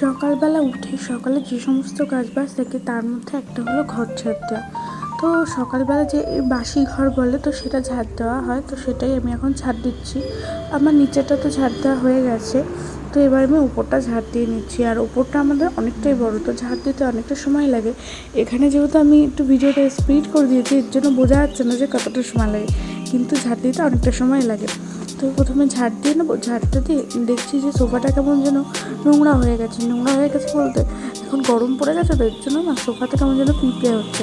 সকালবেলা উঠে সকালে যে সমস্ত কাজ থাকে তার মধ্যে একটা হলো ঘর ঝাড় দেওয়া। তো সকালবেলা যে বাসি ঘর বলে তো সেটা ঝাড় দেওয়া হয়, তো সেটাই আমি এখন ঝাড় দিচ্ছি। আমার নিচেটা তো ঝাড় দেওয়া হয়ে গেছে, তো এবার আমি উপরটা ঝাড় দিয়ে নিচ্ছি। আর উপরটা আমাদের অনেকটাই বড়, তো ঝাড় দিতে অনেকটা সময় লাগে। এখানে যেহেতু আমি একটু ভিডিওটা স্পিড করে দিয়েছি, এর জন্য বোঝা যাচ্ছে না যে কতটা সময় লাগে, কিন্তু ঝাড় দিতে অনেকটা সময় লাগে। তো প্রথমে ঝাড় দিয়ে নেব। ঝাড়টা দিয়ে দেখছি যে সোফাটা কেমন যেন নোংরা হয়ে গেছে। নোংরা হয়ে গেছে বলতে এখন গরম পড়ে গেছে, তো এর জন্য না সোফাতে কেমন যেন পিঁপড়ে হচ্ছে।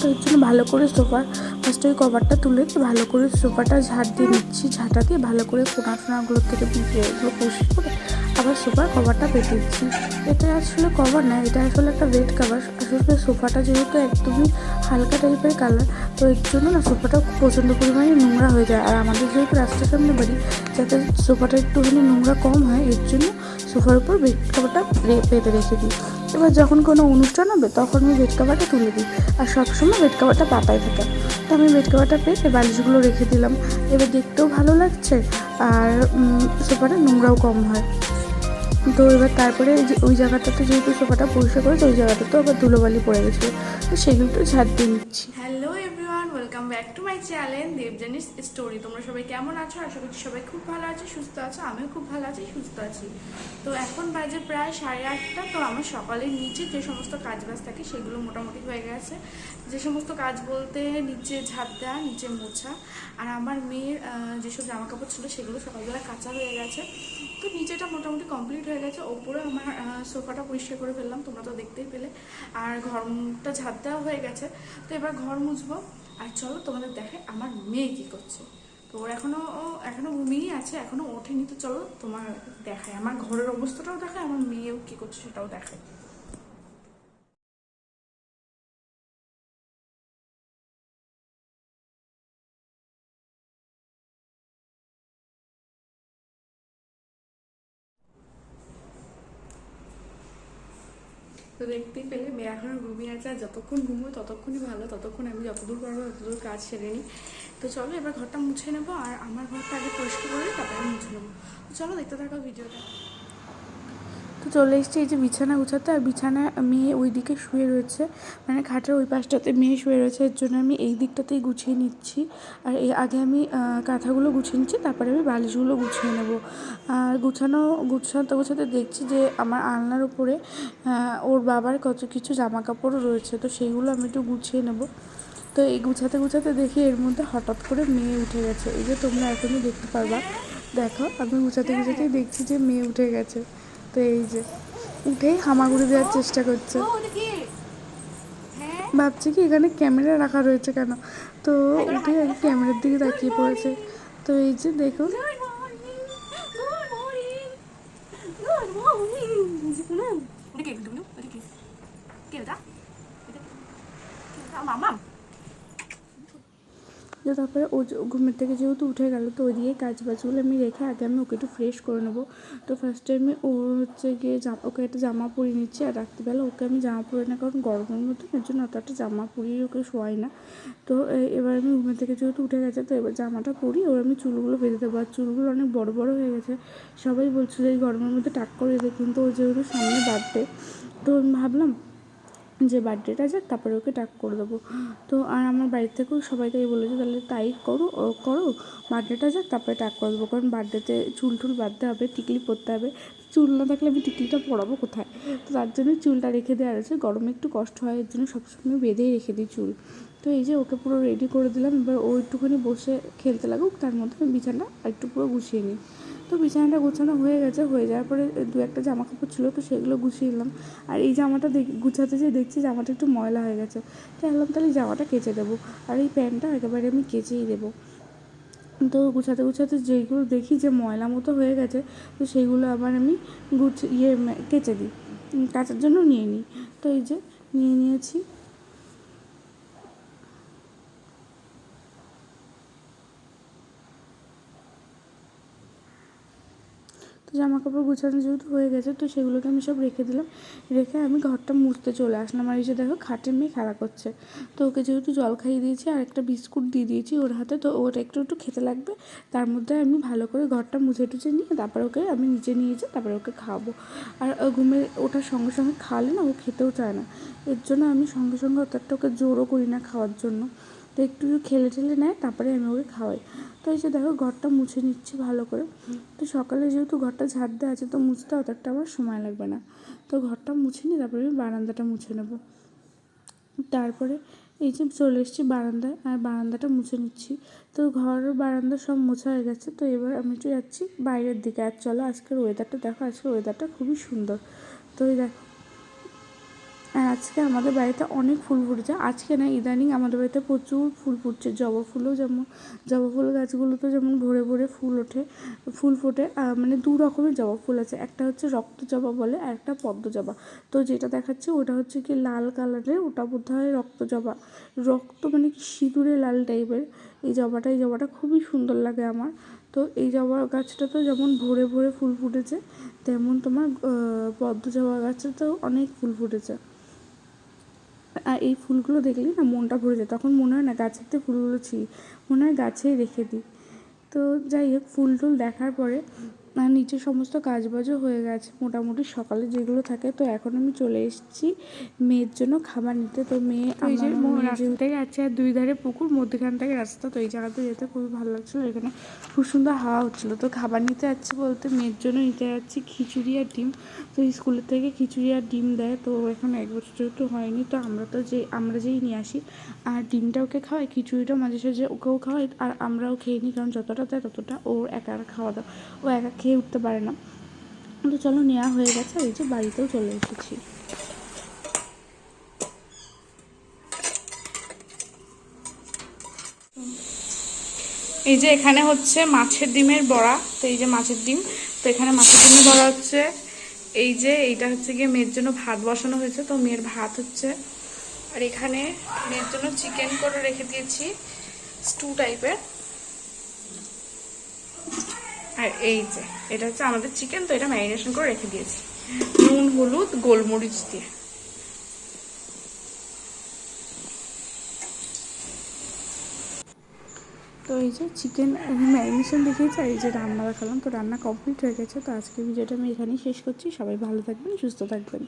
তো এর জন্য ভালো করে সোফা ফার্স্ট ওই কভারটা তুলে ভালো করে সোফাটা ঝাড় দিয়ে নিচ্ছি, ঝাঁটা দিয়ে ভালো করে কোনা টোনাগুলোর থেকে এগুলো পরিষ্কার করে আবার সোফার কভারটা পেতে দিচ্ছি। এটা আসলে কভার না, এটা আসলে একটা রেড কভার আসলে সোফাটা যেহেতু একদমই হালকা টাইপের কালার তো এর জন্য না সোফাটা প্রচণ্ড পরিমাণে নোংরা হয়ে যায়। আর আমাদের যেহেতু রাস্তার সামনে বাড়ি, যাতে সোফাটা একটুখানি নোংরা কম হয়, এর জন্য সোফার উপর বেড কাভারটা পেতে রেখে দিই। এবার যখন কোনো অনুষ্ঠান হবে, তখন আমি বেড কাভারটা তুলে দিই। আর সবসময় বেড কাভারটা পাতায় থাকে। তো আমি বেড কাভারটা পেয়ে বালিশগুলো রেখে দিলাম। এবার দেখতেও ভালো লাগছে, আর সোফাটা নোংরাও কম হয়। তো এবার তারপরে ওই জায়গাটাতে যেহেতু সোফাটা পরিষ্কার করেছে, ওই জায়গাটাতেও আবার ধুলোবালি পড়ে গেছিল তো সেগুলো তো ঝাড় দিয়ে নিচ্ছি। Hello welcome back to my channel Debjani's story তোমরা সবাই কেমন আছো? আশা করছি সবাই খুব ভালো আছো, সুস্থ আছো, আমিও খুব ভালো আছি, সুস্থ আছি। তো এখন বাজে প্রায় সাড়ে আটটা, তো আমার সকালের নিচে যে সমস্ত কাজ বাজ থাকে সেগুলো মোটামুটি হয়ে গেছে। যে সমস্ত কাজ বলতে নিচে ঝাঁপ দেওয়া, নিচে মোছা, আর আমার মেয়ের যেসব জামা কাপড় ছিল সেগুলো সকালবেলা কাঁচা হয়ে গেছে। তো নিচেটা মোটামুটি কমপ্লিট হয়ে গেছে, ওপরে আমার সোফাটা পরিষ্কার করে ফেললাম, তোমরা তো দেখতেই পেলে। আর ঘরটা ঝাঁপ দেওয়া হয়ে গেছে। তো এবার ঘর মুছবো। আর চলো তোমাদের দেখে আমার মেয়ে কি করছে। তো ওর এখনও, ও এখনও ঘুমিয়েই আছে, এখনও ওঠেনি, তো চলো তোমার দেখায় আমার ঘরের অবস্থাটাও দেখায় আমার মেয়েও কি করছে সেটাও দেখায় তো দেখতেই পেলে মেয়ে এখনও ঘুমিয়ে আছে আর যতক্ষণ ঘুমোয় ততক্ষণই ভালো, ততক্ষণ আমি যতদূর পারব ততদূর কাজ সেরে নিই। তো চলো এবার ঘরটা মুছে নেব আর আমার ঘরটা আগে পরিষ্কার করে তারপরে মুছে নেব। চলো দেখতে থাকো ভিডিওটা। তো চলে এসেছি এই যে বিছানা গুছাতে, আর বিছানা মেয়ে ওই দিকে শুয়ে রয়েছে। মানে খাটের ওই পাশটাতে মেয়ে শুয়ে রয়েছে, এর জন্য আমি এই দিকটাতেই গুছিয়ে নিচ্ছি। আর এই আগে আমি কাঁথাগুলো গুছিয়ে নিচ্ছি, তারপরে আমি বালিশগুলো গুছিয়ে নেব। আর গুছানো, গুছাতে গুছাতে দেখছি যে আমার আলনার উপরে ওর বাবার কত কিছু জামা কাপড়ও রয়েছে, তো সেইগুলো আমি একটু গুছিয়ে নেব। তো এই গুছাতে গুছাতে দেখি এর মধ্যে হঠাৎ করে মেয়ে উঠে গেছে। এই যে তোমরা এখনই দেখতে পারবা। দেখো, আমি গুছাতে গুছাতেই দেখছি যে মেয়ে উঠে গেছে। তো এই যে উঠেই হামাগুড়ি দেওয়ার চেষ্টা করছে। ভাবছি কি এখানে ক্যামেরা রাখা রয়েছে কেন? তো উঠে ক্যামেরার দিকে তাকিয়ে পড়েছে। তো এই যে দেখো মামা যে তারপরে ও ঘুমের থেকে যেহেতু উঠে গেল, তো ওইদিকে কাজ বাজগুলো আমি রেখে আগে আমি ওকে একটু ফ্রেশ করে নেব। তো ফার্স্ট টাইমে ও হচ্ছে গিয়ে জামা ওকে একটা জামা পরিয়ে নিচ্ছি আর রাত্রিবেলা ওকে আমি জামা পরে না কারণ গরমের মধ্যে এর জন্য অত একটা জামা পরিয়ে ওকে শোয়াই না। তো এবার আমি ঘুমের থেকে যেহেতু উঠে গেছে, তো এবার জামাটা পরি ওর আমি চুলগুলো বেঁধে দেবো। আর চুলগুলো অনেক বড় বড় হয়ে গেছে। সবাই বলছিল এই গরমের মধ্যে টাক করে দেবে কিন্তু ও যেহেতু সামনে বার্থডে তো আমি ভাবলাম যে বার্থডেটা যাক তারপরে ওকে টাক করে দেবো। তো আর আমার বাড়ির থেকেও সবাই তাই বলেছে, তাহলে তাই করো, ও করো বার্থডেটা যাক তারপরে টাক করে দেবো। কারণ বার্থডেতে চুল টুল বাঁধতে হবে, টিকলি পরতে হবে। চুল না থাকলে আমি টিকলিটা পরাবো কোথায়? তো তার জন্য চুলটা রেখে দেওয়া আছে গরমে একটু কষ্ট হয়, এর জন্য সবসময় বেঁধেই রেখে দিই চুল। তো এই যে ওকে পুরো রেডি করে দিলাম, এবার ও একটুখানি বসে খেলতে লাগুক, তার মধ্যে আমি বিছানা একটু পুরো গুছিয়ে নিই। তো বিছানাটা গোছানো হয়ে গেছে, হয়ে যাওয়ার পরে দু একটা জামা কাপড় ছিল তো সেগুলো গুছিয়ে নিলাম। আর এই জামাটা গুছাতে যেয়ে দেখছি জামাটা একটু ময়লা হয়ে গেছে। তো ভাবলাম তাহলে জামাটা কেচে দেবো। আর এই প্যান্টটা একেবারে আমি কেচেই দেবো। তো গুছাতে গুছাতে যেইগুলো দেখি যে ময়লা মতো হয়ে গেছে, তো সেইগুলো আবার আমি গুছ ইয়ে কেচে দিই। কাচার জন্য নিয়ে নিই। তো এই যে নিয়ে নিয়েছি। তো জামা কাপড় গুছানো যেহেতু হয়ে গেছে, তো সেগুলোকে আমি সব রেখে দিলাম। রেখে আমি ঘরটা মুছতে চলে আসলাম। আর এসে দেখো, খাটের মেয়ে খেলা করছে। তো ওকে যেহেতু জল খাইয়ে দিয়েছি আর একটা বিস্কুট দিয়ে দিয়েছি ওর হাতে, তো ওটা একটু একটু খেতে লাগবে। তার মধ্যে আমি ভালো করে ঘরটা মুছে টুছে নিয়ে তারপরে ওকে আমি নিচে নিয়ে যাই তারপরে ওকে খাওয়াবো। আর ঘুমে ওঠার সঙ্গে সঙ্গে খাওয়ালে না, ও খেতেও চায় না। এর জন্য আমি সঙ্গে সঙ্গে অত একটা ওকে জোরও করি না খাওয়ার জন্য। তো একটু খেলে ঠেলে নেয়, তারপরে আমি ওকে খাওয়াই। তো এই যে দেখো ঘরটা মুছে নিচ্ছি ভালো করে। তো সকালে যেহেতু ঘরটা ঝাড় দেওয়া আছে, তো মুছতে অত একটা আমার সময় লাগবে না। তো ঘরটা মুছে নিই তারপরে আমি বারান্দাটা মুছে নেব। তারপরে এই যে চলে এসেছি বারান্দায়, আর বারান্দাটা মুছে নিচ্ছি। তো ঘর, বারান্দা সব মোছা হয়ে গেছে, তো এবার আমি একটু যাচ্ছি বাইরের দিকে। আর চলো আজকের ওয়েদারটা দেখো, আজকের ওয়েদারটা খুবই সুন্দর। তো এই দেখো আর আজকে আমাদের বাড়িতে অনেক ফুল ফুটেছে। আজকে না, ইদানিং আমাদের বাড়িতে প্রচুর ফুল ফুটছে। জবা ফুলও যেমন, জবা ফুল গাছগুলোতে যেমন ভরে ভরে ফুল ওঠে, ফুল ফোটে। মানে দু রকমের জবা ফুল আছে। একটা হচ্ছে রক্ত জবা বলে আর একটা পদ্ম জবা। তো যেটা দেখাচ্ছে ওটা হচ্ছে কি লাল কালারের, ওটা বোধ হয় রক্ত জবা। রক্ত মানে কি সিঁদুরে লাল টাইপের। এই জবাটা এই জবাটা খুবই সুন্দর লাগে আমার। তো এই জবা গাছটা তো যেমন ভরে ভরে ফুল ফুটেছে, তেমন তোমার পদ্ম জবা গাছটাতেও অনেক ফুল ফুটেছে। আর এই ফুলগুলো দেখলে না মনটা ভরে যায়। তখন মনে হয় না গাছেতে ফুলগুলো ছি মনে হয় গাছেই রেখে দিই। তো যাই হোক, ফুল টুল দেখার পরে আর নিচে সমস্ত কাজবাজও হয়ে গেছে মোটামুটি সকালে যেগুলো থাকে তো এখন আমি চলে এসেছি মেয়ের জন্য খাবার নিতে। তো মেয়ে এই যে রাস্তাটাই আছে আর দুই ধারে পুকুর মধ্যখান থেকে রাস্তা তো এই জায়গাতে যেতে খুবই ভালো লাগছিল। এখানে খুব সুন্দর হাওয়া হচ্ছিল। তো খাবার নিতে যাচ্ছি বলতে মেয়ের জন্য নিতে যাচ্ছি খিচুড়ি আর ডিম। তো স্কুলের থেকে খিচুড়ি আর ডিম দেয় তো এখন এক বছর যেহেতু হয়নি তো আমরা তো যে আমরা যেই নিয়ে আসি আর ডিমটা ওকে খাওয়াই খিচুড়িটা মাঝে সাঝে ওকেও খাওয়াই আর আমরাও খেয়ে নিই কারণ যতটা দেয় ততটা ওর একা একা খাওয়া দাওয়া ও একা খেয়ে উঠতে পারে না। তো চলো নেওয়া হয়ে গেছে ওই যে বাড়িতেও চলে এসেছি। এই যে এখানে হচ্ছে মাছের ডিমের বড়া, তো এই যে মাছের ডিম। তো এখানে মাছের ডিমের বড়া হচ্ছে, এই যে এইটা হচ্ছে গিয়ে মেয়ের জন্য ভাত বসানো হয়েছে। তো মেয়ের ভাত হচ্ছে, আর এখানে মেয়ের জন্য চিকেন করে রেখে দিয়েছি স্টু টাইপের আর এই যে, এটা হচ্ছে আমাদের চিকেন তো এটা ম্যারিনেশন করে রেখে দিয়েছি। নুন, হলুদ, গোলমরিচ দিয়ে। তো এই যে চিকেন ম্যারিনেশন দেখিয়েছি, আর এই যে রান্না দেখালাম তো রান্না কমপ্লিট হয়ে গেছে, তো আজকে ভিডিওটা আমি এখানেই শেষ করছি। সবাই ভালো থাকবেন, সুস্থ থাকবেন।